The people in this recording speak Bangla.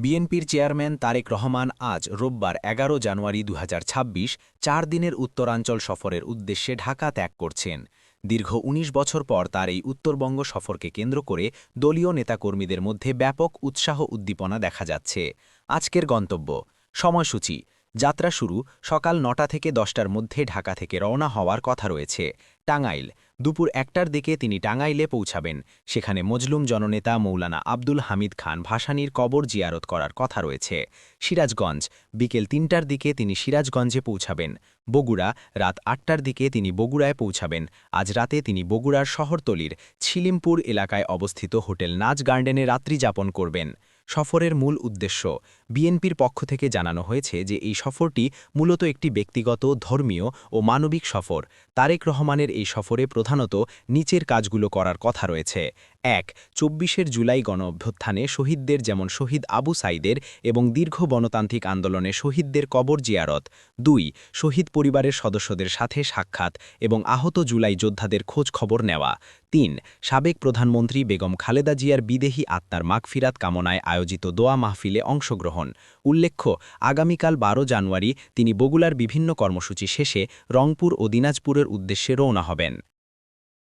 বিএনপির চেয়ারম্যান তারেক রহমান আজ রোববার এগারো জানুয়ারি দু চার দিনের উত্তরাঞ্চল সফরের উদ্দেশ্যে ঢাকা ত্যাগ করছেন। দীর্ঘ ১৯ বছর পর তার এই উত্তরবঙ্গ সফরকে কেন্দ্র করে দলীয় নেতাকর্মীদের মধ্যে ব্যাপক উৎসাহ উদ্দীপনা দেখা যাচ্ছে। আজকের গন্তব্য। সময়সূচি। যাত্রা শুরু সকাল নটা থেকে দশটার মধ্যে ঢাকা থেকে রওনা হওয়ার কথা রয়েছে। টাঙ্গাইল, দুপুর একটার দিকে তিনি টাঙ্গাইলে পৌঁছাবেন। সেখানে মজলুম জননেতা মৌলানা আব্দুল হামিদ খান ভাসানীর কবর জিয়ারত করার কথা রয়েছে। সিরাজগঞ্জ, বিকেল তিনটার দিকে তিনি সিরাজগঞ্জে পৌঁছাবেন। বগুড়া, রাত আটটার দিকে তিনি বগুড়ায় পৌঁছাবেন। আজ রাতে তিনি বগুড়ার শহরতলির ছিলিমপুর এলাকায় অবস্থিত হোটেল নাচ গার্ডেনে রাত্রি যাপন করবেন। সফরের মূল উদ্দেশ্য। বিএনপির পক্ষ থেকে জানানো হয়েছে যে, এই সফরটি মূলত একটি ব্যক্তিগত, ধর্মীয় ও মানবিক সফর। তারেক রহমানের এই সফরে প্রধানত নিচের কাজগুলো করার কথা রয়েছে। এক, চব্বিশের জুলাই গণ অভ্যুত্থানে শহীদদের যেমন শহীদ আবু সাইদের এবং দীর্ঘ গণতান্ত্রিক আন্দোলনে শহীদদের কবর জিয়ারত। দুই, শহীদ পরিবারের সদস্যদের সাথে সাক্ষাৎ এবং আহত জুলাই যোদ্ধাদের খোঁজ খবর নেওয়া। তিন, সাবেক প্রধানমন্ত্রী বেগম খালেদা জিয়ার বিদেহী আত্মার মাগফিরাত কামনায় আয়োজিত দোয়া মাহফিলে অংশগ্রহণ। উল্লেখ্য, আগামীকাল বারো জানুয়ারি তিনি বগুলার বিভিন্ন কর্মসূচি শেষে রংপুর ও দিনাজপুরের উদ্দেশ্যে রওনা হবেন।